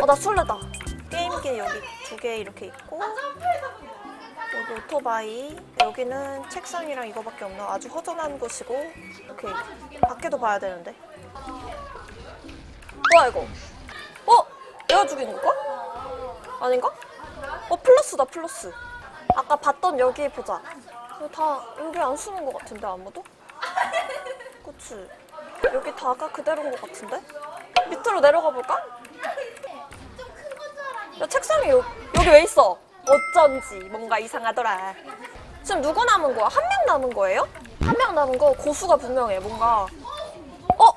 어, 나 설레다. 게임기 여기 두 개 이렇게 있고 여기 오토바이 여기는 책상이랑 이거밖에 없는 아주 허전한 곳이고 이렇게 밖에도 봐야 되는데 뭐야 이거 어? 내가 죽이는 걸까? 아닌가? 어 플러스다 플러스 아까 봤던 여기 보자 다 여기 안 쓰는 것 같은데 아무도? 그치 여기 다가 그대로인 것 같은데? 밑으로 내려가 볼까? 야 책상이 여, 여기 왜 있어? 어쩐지 뭔가 이상하더라. 지금 누구 남은 거야? 한 명 남은 거예요? 한 명 남은 거 고수가 분명해. 뭔가 어? 어?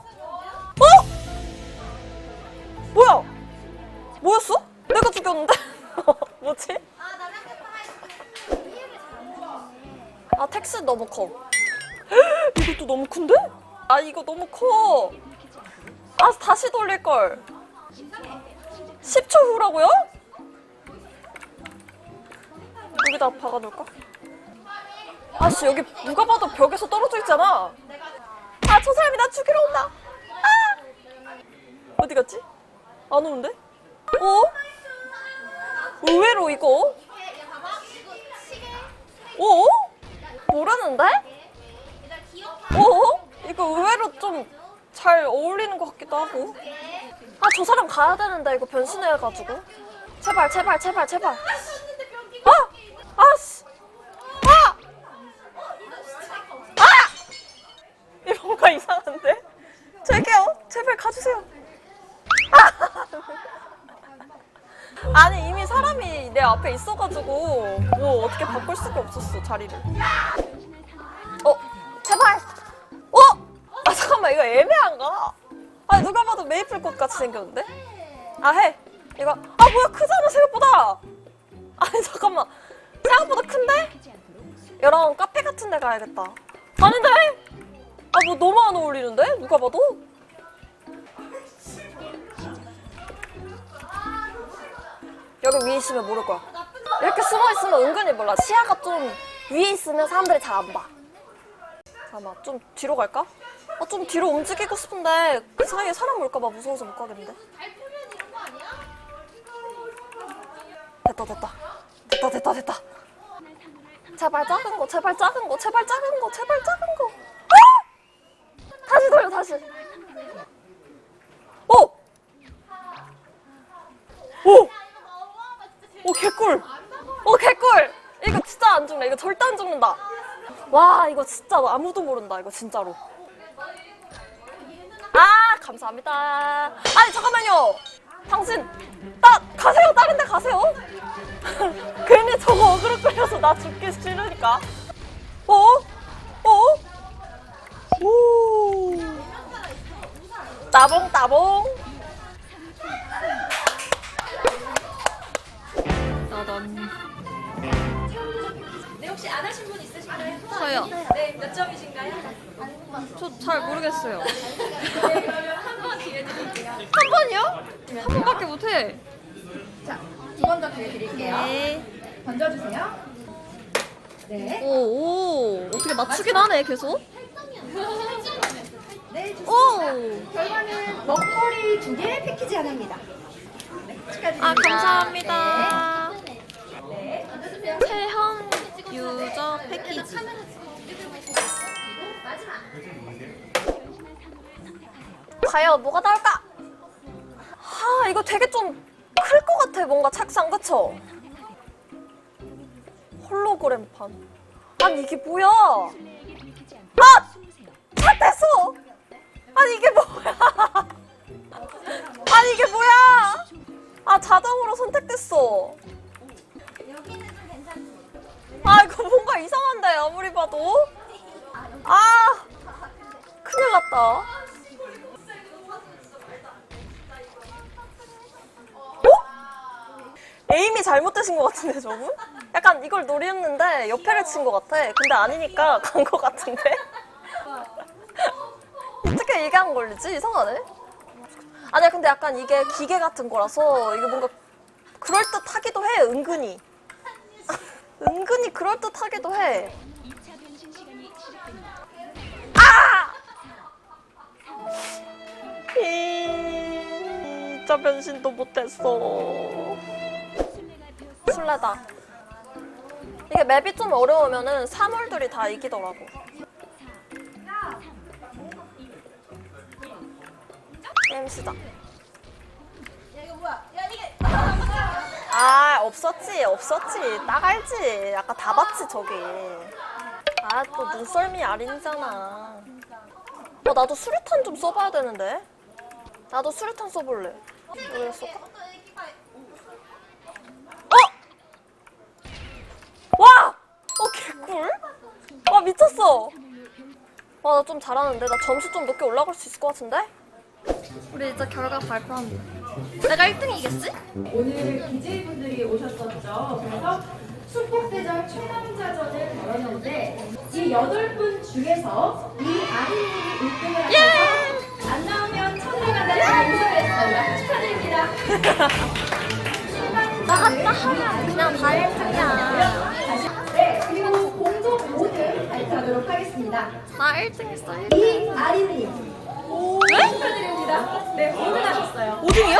뭐야? 뭐였어? 내가 죽였는데? 뭐지? 아 텍스 너무 커. 이것도 너무 큰데? 아 이거 너무 커. 아 다시 돌릴 걸. 10초 후라고요? 여기다 박아놓을까? 아씨 여기 누가 봐도 벽에서 떨어져 있잖아. 아 저 사람이 나 죽이러 온다. 아! 어디 갔지? 안 오는데? 어? 의외로 이거? 어? 모르는데? 어? 이거 의외로 좀 잘 어울리는 것 같기도 하고. 아, 저 사람 가야 되는데, 이거 변신해가지고. 제발, 제발, 제발, 제발. 아! 아, 씨. 아! 아! 이 뭔가 이상한데? 제게요. 제발 가주세요. 아! 아니, 이미 사람이 내 앞에 있어가지고, 뭐, 어떻게 바꿀 수가 없었어, 자리를. 어, 제발! 어? 아, 잠깐만, 이거 애매한가? 아니, 누가 봐도 메이플 꽃 같이 생겼는데? 아, 해. 이거, 아, 뭐야, 크잖아, 생각보다! 아니, 잠깐만. 생각보다 큰데? 이런 카페 같은 데 가야겠다. 아닌데? 아, 뭐 너무 안 어울리는데? 누가 봐도? 여기 위에 있으면 모를 거야. 이렇게 숨어 있으면 은근히 몰라. 시야가 좀 위에 있으면 사람들이 잘 안 봐. 잠깐만, 좀 뒤로 갈까? 아, 좀 뒤로 움직이고 싶은데 그 사이에 사람 올까봐 무서워서 못 가겠는데. 됐다, 됐다. 됐다, 됐다, 됐다. 제발 작은 거, 제발 작은 거, 제발 작은 거, 제발 작은 거. 아! 다시 돌려, 다시. 오! 오! 오, 개꿀! 오, 개꿀! 이거 진짜 안 죽네. 이거 절대 안 죽는다. 와, 이거 진짜 아무도 모른다. 이거 진짜로. 아, 감사합니다. 아니, 잠깐만요. 당신, 따, 가세요. 다른 데 가세요. 괜히 저거 어그로 끌려서 나 죽기 싫으니까. 어? 어? 오. 따봉, 따봉. 따단. 네, 혹시 안 하신 분 있으신가요? 저요. 네, 몇 점이신가요? 저 잘 모르겠어요. 네, 그러면 한 번 기회 드릴게요. 한 번이요? 한 번밖에 못해. 두번 더 기회 드릴게요. 네. 던져주세요. 네. 오, 오. 어떻게 맞추긴 하네, 계속. 네, 좋습니다. 오. 결과는 먹거리 두 개, 패키지 하나입니다. 네, 축하드립니다. 아, 감사합니다. 네, 던져주세요. 체형 유저 패키지. 과연 뭐가 나올까? 아, 이거 되게 좀 클 것 같아, 뭔가 책상, 그쵸? 홀로그램판. 아니, 이게 뭐야? 아! 탓했어! 아니, 이게 뭐야? 아니, 이게 뭐야? 아, 자동으로 선택됐어. 이상한데 아무리 봐도 아 큰일 났다 어? 에임이 잘못되신 것 같은데 저분? 약간 이걸 노렸는데 옆에를 친 것 같아 근데 아니니까 간 것 같은데 어떻게 이게 안 걸리지? 이상하네 아니야 근데 약간 이게 기계 같은 거라서 이게 뭔가 그럴듯하기도 해 은근히 은근히 그럴듯하기도 해. 아! 이... 진짜 변신도 못했어. 술래다. 이게 맵이 좀 어려우면은 사물들이 다 이기더라고. 게임 시작. 아 없었지 없었지 딱 알지 아까 다 봤지 저기 아 또 눈썰미 아린이잖아 어 나도 수류탄 좀 써봐야 되는데 나도 수류탄 써볼래 왜 쏠까? 어! 와! 어 개꿀? 와 미쳤어 와 나 좀 잘하는데 나 점수 좀 높게 올라갈 수 있을 것 같은데? 우리 이제 결과 발표합니다 내가 1등이겠지? 오늘 BJ분들이 오셨었죠. 그래서 축복대전 최남자전을 벌였는데 이 여덟 분 중에서 이 아린님이 1등을 하셔서 안 나오면 천리간다는 인사했습니다. 축하드립니다. 나갔다 하면 그냥 다 1등이야 네, 그리고 공동 5등 발표하도록 하겠습니다. 나 1등 했어 1등 이 아린님 네? 네? 축하드립니다. 네, 오등 하셨어요. 5등이요?